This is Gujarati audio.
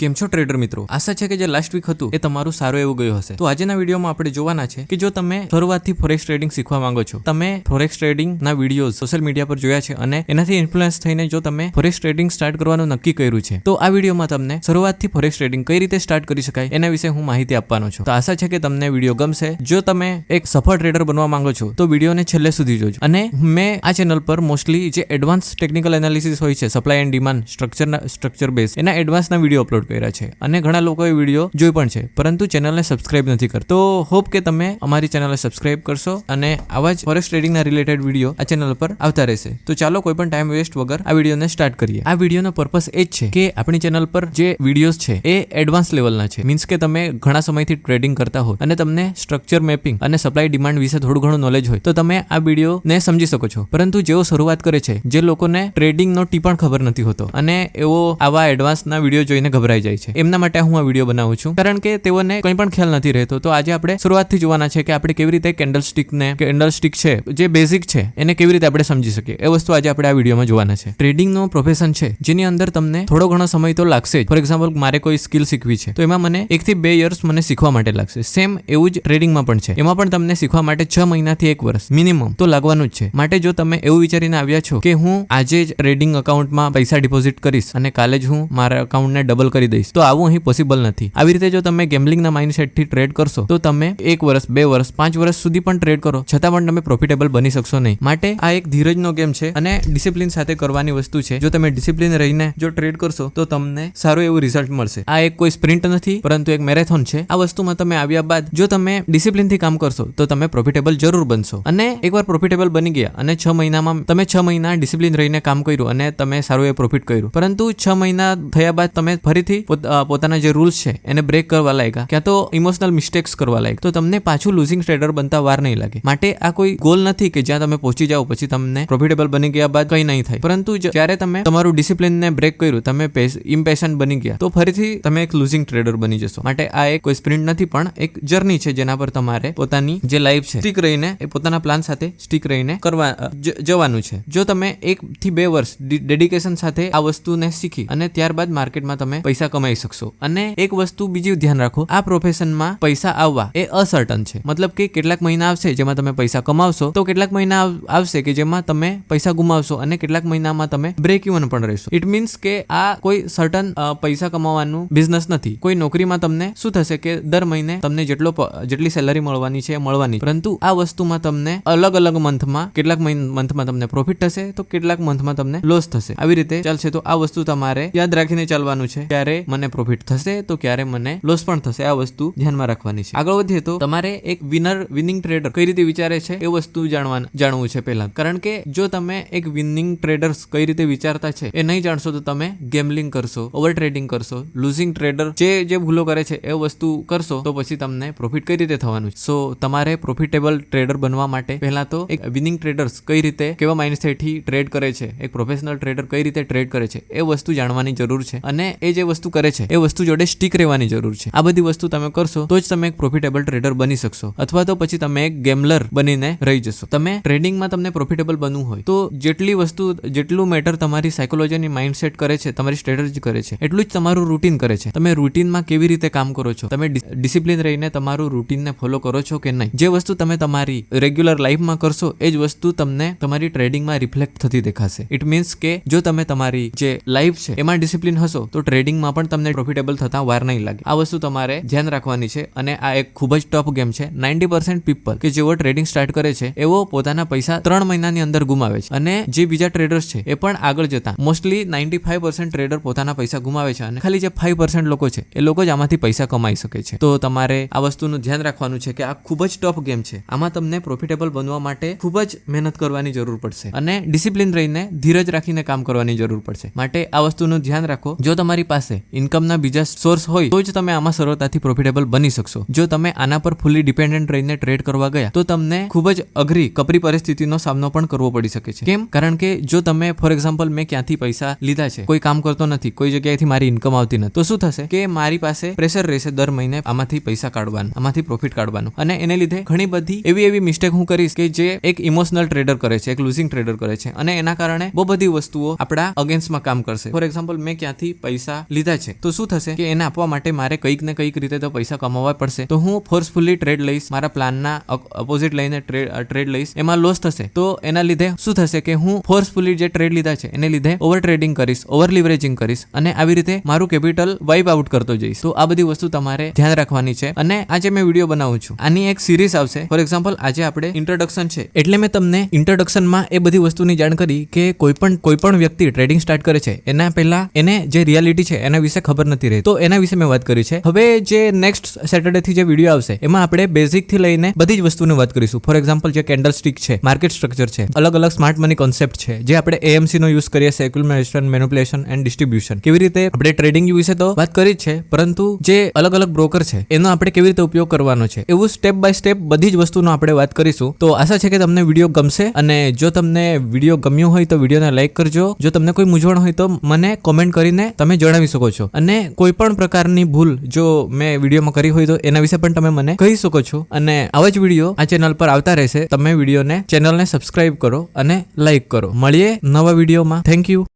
કેમ છો ટ્રેડર મિત્રો? આશા છે કે જે લાસ્ટ વીક હતું, એ તમારું સારું એવું ગયું હશે. તો આજના વિડીયોમાં આપણે જોવાના છે કે જો તમે શરૂઆતથી ફોરેક્સ ટ્રેડિંગ શીખવા માંગો છો, તમે ફોરેક્સ ટ્રેડિંગ ના વીડિયો સોશિયલ મીડિયા પર જોયા છે અને એનાથી ઇન્ફ્લુઅન્સ થઈને જો તમે ફોરેક્સ ટ્રેડિંગ સ્ટાર્ટ કરવાનું નક્કી કર્યું છે, તો આ વિડીયોમાં તમને શરૂઆતથી ફોરેક્સ ટ્રેડિંગ કઈ રીતે સ્ટાર્ટ કરી શકાય એના વિશે હું માહિતી આપવાનો છું. તો આશા છે કે તમને વીડિયો ગમશે. જો તમે એક સફળ ટ્રેડર બનવા માંગો છો, તો વિડીયોને છેલ્લે સુધી જોજો. અને મેં આ ચેનલ પર મોસ્ટલી જે એડવાન્સ ટેકનિકલ એનાલિસિસ હોય છે supply and demand structure structure base એના એડવાન્સના વીડિયો અપલોડ કર્યા છે. અને ઘણા લોકોએ વીડિયો જોઈ પણ છે. પરંતુ ચેનલને સબસ્ક્રાઇબ નથી કરતો. હોપ કે તમે અમારી ચેનલને સબસ્ક્રાઇબ કરશો અને આવા જ ફોરેસ્ટ ટ્રેડિંગના રિલેટેડ વીડિયો આ ચેનલ પર આવતા રહેશે. તો ચાલો કોઈ પણ ટાઈમ વેસ્ટ વગર આ વિડીયોને સ્ટાર્ટ કરીએ. આ વિડીયોનો પર્પસ એ જ છે કે આપણી ચેનલ પર જે વિડીયોઝ છે એ એડવાન્સ લેવલના છે. મીન્સ કે તમે ઘણા સમયથી ટ્રેડિંગ કરતા હો અને તમને સ્ટ્રક્ચર મેપિંગ અને સપ્લાય ડિમાન્ડ વિશે થોડું ઘણું નોલેજ હોય તો તમે આ વિડીયોને સમજી શકો છો. પરંતુ જેઓ શરૂઆત કરે છે, જે લોકોને ટ્રેડિંગનો ટી પણ ખબર નથી હોતો અને એવો આવા એડવાન્સના વીડિયો જોઈને ગભરાઈ જાય છે. એમના માટે હું આ વીડિયો બનાવું છું. કારણ કે તેઓને કંઈ પણ ખ્યાલ નથી રહેતો. તો આજે આપણે શરૂઆતથી જોવાના છે કે આપણે કેવી રીતે કેન્ડલ સ્ટિકને કેન્ડલ સ્ટિક છે, જે બેઝિક છે, એને કેવી રીતે આપણે સમજી શકીએ. એ વસ્તુ આજે આપણે આ વિડીયોમાં જોવાના છે. ટ્રેડિંગનો પ્રોફેશન છે, જેની અંદર તમને થોડો ઘણો સમય તો લાગશે ફોર એક્ઝામ્પલ મારે કોઈ સ્કિલ શીખવી છે, તો એમાં મને એકથી બે યર્સ મને શીખવા માટે લાગશે. સેમ એવું જ ટ્રેડિંગમાં પણ છે. એમાં પણ તમને શીખવા માટે છ મહિનાથી એક વર્ષ મિનિમમ તો લાગવાનું જ છે. માટે જો તમે એવું વિચારીને આવ્યા છો કે હું આજે જ ટ્રેડિંગ અકાઉન્ટમાં પૈસા ડિપોઝિટ કરીશ અને કાલે જ હું મારા અકાઉન્ટને ડબલ કરી દઈશ. તો આવું અહીં પોસિબલ નથી. આવી રીતે જો તમે ગેમ્બલિંગના માઇન્ડસેટથી ટ્રેડ કરશો, તો તમે એક વર્ષ, બે વર્ષ, પાંચ વર્ષ સુધી પણ ટ્રેડ કરો. છતાં પણ તમે પ્રોફિટેબલ બની શકશો નહીં. માટે આ એક ધીરજનો ગેમ છે અને ડિસિપ્લિન સાથે કરવાની વસ્તુ છે. જો તમે ડિસિપ્લિન રહીને જો ટ્રેડ કરશો, તો તમને સારું એવું રિઝલ્ટ મળશે. આ એક કોઈ સ્પ્રિન્ટ નથી, પરંતુ એક મેરેથોન છે. આ વસ્તુમાં તમે આવ્યા બાદ, જો તમે ડિસિપ્લિનથી કામ કરશો, તો તમે પ્રોફિટેબલ જરૂર બનશો. અને એકવાર પ્રોફિટેબલ બની ગયા અને છ મહિનામાં, તમે છ મહિના ડિસિપ્લિન રહીને કામ કર્યું અને તમે સારું એ પ્રોફિટ કર્યું. પરંતુ છ મહિના થયા બાદ તમે ફરીથી પોત- પોતાના જે રૂલ્સ છે, એને બ્રેક કરવા લાગ્યા. ક્યાં તો ઇમોશનલ મિસ્ટેક્સ કરવા લાગ્યા. તો તમને પાછું લુઝિંગ ટ્રેડર બનતા વાર નહીં લાગે. માટે આ કોઈ ગોલ નથી કે જ્યાં તમે પહોંચી જાઓ પછી તમને પ્રોફિટેબલ બની ગયા બાદ કંઈ નહીં થાય. પરંતુ જ્યારે તમે તમારું ડિસિપ્લિનને બ્રેક કર્યું, તમે ઇમ્પેશન બની ગયા, તો ફરીથી તમે એક લુઝિંગ ટ્રેડર બની જશો. માટે આ એક કોઈ સ્પ્રિન્ટ નથી, પણ એક જર્ની છે જેના પર તમારે પોતાની જે લાઈફ છે સ્ટીક રહીને, એ પોતાના પ્લાન સાથે સ્ટીક રહીને કરવા જવાનું છે. જો તમે એક થી બે વર્ષ ડેડિકેશન સાથે આ વસ્તુને શીખી અને ત્યારબાદ માર્કેટમાં તમે પૈસા કમાઈ શકશો. અને એક વસ્તુ બીજી ધ્યાન રાખો, આ પ્રોફેશનમાં પૈસા આવવા એ અસર્ટન છે. મતલબ કે કેટલાક મહિના આવશે જેમાં તમે પૈસા કમાવશો, તો કેટલાક મહિના આવશે કે જેમાં તમે પૈસા ગુમાવશો અને કેટલાક મહિનામાં તમે બ્રેક ઇવન પણ રહેશો. ઇટ મીન્સ કે આ કોઈ સર્ટન પૈસા કમાવાનું બિઝનેસ નથી. કોઈ નોકરીમાં તમને શું થશે કે દર મહિને તમને જેટલો જેટલી સેલરી મળવાની છે મળવાની પરંતુ આ વસ્તુમાં તમને અલગ અલગ મંથમાં કેટલાક મંથમાં તમને પ્રોફિટ થશે, તો કેટલાક મંથમાં તમને લોસ થશે. આવી રીતે ચાલશે. તો આ વસ્તુ તમારે યાદ રાખીને ચાલવાનું છે. મને પ્રોફિટ થશે, તો ક્યારે મને લોસ પણ થશે. આ વસ્તુ ધ્યાનમાં રાખવાની છે. આગળ વધીએ તો તમારે એક વિનર વિનિંગ ટ્રેડર કઈ રીતે વિચારે છે એ વસ્તુ જાણવા, જાણવું છે પહેલા. કારણ કે જો તમે એક વિનિંગ ટ્રેડર્સ કઈ રીતે વિચારતા છે એ નહીં જાણશો, તો તમે ગેમલિંગ કરશો ઓવર ટ્રેડિંગ કરશો લૂઝિંગ ટ્રેડર જે જે ભૂલો કરે છે એ વસ્તુ કરશો, તો પછી તમને પ્રોફિટ કઈ રીતે થવાનું સો તમારે પ્રોફિટેબલ ટ્રેડર બનવા માટે પહેલા તો એક વિનિંગ ટ્રેડર્સ કઈ રીતે, કેવા માઇન્ડસેટથી ટ્રેડ કરે છે, એક પ્રોફેશનલ ટ્રેડર કઈ રીતે ટ્રેડ કરે છે એ વસ્તુ જાણવાની જરૂર છે. અને એ જે વસ્તુ કરે છે, એ વસ્તુ જોડે સ્ટીક રહેવાની જરૂર છે. આ બધી વસ્તુ તમે કરશો, તો જ તમે એક પ્રોફિટેબલ ટ્રેડર બની શકશો. અથવા તો પછી તમે એક ગેમલર બનીને રહી જશો. તમે ટ્રેડિંગમાં તમને પ્રોફિટેબલ બનવું હોય, તો જેટલી વસ્તુ, જેટલું મેટર તમારી સાયકોલોજીની માઇન્ડસેટ કરે છે, તમારી સ્ટ્રેટેજી કરે છે, એટલું જ તમારું રૂટીન કરે છે. તમે રૂટીનમાં કેવી રીતે કામ કરો છો? તમે ડિસિપ્લિન રહીને તમારું રૂટીનને ફોલો કરો છો કે નહીં? જે વસ્તુ તમે તમારી રેગ્યુલર લાઈફમાં કરશો, એ જ વસ્તુ તમને તમારી ટ્રેડિંગમાં રિફ્લેક્ટ થતી દેખાશે. ઇટ મીન્સ કે, જો તમે તમારી જે લાઈફ છે, એમાં ડિસિપ્લિન હશો, તો ટ્રેડિંગમાં પણ તમને પ્રોફિટેબલ થતા વાર નહીં લાગે. આ વસ્તુ તમારે ધ્યાન રાખવાની છે અને આ એક ખૂબ જ ટફ ગેમ છે. નાઇન્ટી પર્સન્ટ પીપલ કે જેઓ ટ્રેડિંગ સ્ટાર્ટ કરે છે એવો પોતાના પૈસા ત્રણ મહિનાની અંદર ગુમાવે છે અને જે બીજા ટ્રેડર્સ છે, એ પણ આગળ જતા. Mostly ninety five percent trader પોતાના પૈસા ગુમાવે છે અને ખાલી જે ફાઈવ પર્સન્ટ લોકો છે, એ લોકો જ આમાંથી પૈસા કમાઈ શકે છે. તો તમારે આ વસ્તુનું ધ્યાન રાખવાનું છે કે આ ખૂબ જ ટફ ગેમ છે. આમાં તમને પ્રોફિટેબલ બનવા માટે ખૂબ જ મહેનત કરવાની જરૂર પડશે અને ડિસિપ્લિન રહીને ધીરજ રાખીને કામ કરવાની જરૂર પડશે. માટે આ વસ્તુનું ધ્યાન રાખો. જો તમારી પાસે ઇન્કમના બીજા સોર્સ હોય, તો જ તમે આમાં સરળતાથી પ્રોફિટેબલ બની શકશો. જો તમે આના પર ફૂલી ડિપેન્ડન્ટ રહીને ટ્રેડ કરવા ગયા, તો તમને ખૂબ જ અઘરી, કપરી પરિસ્થિતિનો સામનો પણ કરવો પડી શકે છે. કેમ? કારણ કે જો તમે ફોર એક્ઝામ્પલ મેં ક્યાંથી પૈસા લીધા છે, કોઈ કામ કરતો નથી, કોઈ જગ્યાએથી મારી ઇન્કમ આવતી નથી, તો શું થશે? કે મારી પાસે પ્રેશર રહેશે દર મહિને આમાંથી પૈસા કાઢવાનું, આમાંથી પ્રોફિટ કાઢવાનું. અને એને લીધે ઘણી બધી એવી એવી મિસ્ટેક હું કરીશ કે જે એક ઇમોશનલ ટ્રેડર કરે છે, એક લુઝિંગ ટ્રેડર કરે છે. અને એના કારણે બહુ બધી વસ્તુઓ આપણા અગેન્સ્ટમાં કામ કરશે. ફોર એક્ઝામ્પલ મેં ક્યાંથી પૈસા લીધા લીધા છે. તો શું થશે? કે એને આપવા માટે મારે કંઈક ને કંઈક રીતે તો પૈસા કમાવવા પડશે. તો હું ફોર્સફુલી ટ્રેડ લઈશ, મારા પ્લાનના ઓપોઝિટ લઈને ટ્રેડ લઈશ. એમાં લોસ થશે. તો એના લીધે શું થશે કે હું ફોર્સફુલી જે ટ્રેડ લીધા છે, એને લીધે ઓવર ટ્રેડિંગ કરીશ ઓવર લિવરેજિંગ કરીશ અને આવી રીતે મારું કેપિટલ વાઇપ આઉટ કરતો જઈશ. તો આ બધી વસ્તુ તમારે ધ્યાન રાખવાની છે. અને આજે મેં વીડિયો બનાવું છું. આની એક સિરીઝ આવશે. ફોર એક્ઝામ્પલ આજે આપણે ઇન્ટ્રોડક્શન છે. એટલે મેં તમને ઇન્ટ્રોડક્શનમાં એ બધી વસ્તુની જાણ કરી કે કોઈ પણ કોઈ પણ વ્યક્તિ ટ્રેડિંગ સ્ટાર્ટ કરે છે, એના પહેલા એને જે રિયાલિટી છે, એના વિશે ખબર નથી રહી. તો એના વિશે મેં વાત કરી છે. હવે જે નેક્સ્ટ સેટરડે થી જે વીડિયો આવશે, એમાં આપણે બેઝિકથી લઈને બધી જ વસ્તુની વાત કરીશું. ફોર એક્ઝામ્પલ જે કેન્ડલ સ્ટિક છે માર્કેટ સ્ટ્રક્ચર છે અલગ અલગ સ્માર્ટ મની કોન્સેપ્ટ છે, જે આપણે એએમસી નો યુઝ કરીએ સેક્યુલમેશન મેનુપ્યુલેશન એન્ડ ડિસ્ટ્રીબ્યુશન કેવી રીતે આપણે ટ્રેડિંગ વિશે તો વાત કરી જ છે, પરંતુ જે અલગ અલગ બ્રોકર છે, એનો આપણે કેવી રીતે ઉપયોગ કરવાનો છે, એવું સ્ટેપ બાય સ્ટેપ બધી જ વસ્તુનો આપણે વાત કરીશું. તો આશા છે કે તમને વીડિયો ગમશે અને જો તમને વીડિયો ગમ્યો હોય તો વિડીયોને લાઈક કરજો. જો તમને કોઈ મૂંઝવણ હોય તો મને કોમેન્ટ કરીને તમે જણાવી શકો છો. અને કોઈ પણ પ્રકારની ભૂલ જો મેં વિડીયોમાં કરી હોય તો એના વિશે પણ તમે મને કહી શકો છો. અને આવા જ વીડિયો આ ચેનલ પર આવતા રહેશે. તમે વિડીયોને ચેનલને સબસ્ક્રાઈબ કરો અને લાઈક કરો. મળીએ નવા વિડીયોમાં. Thank you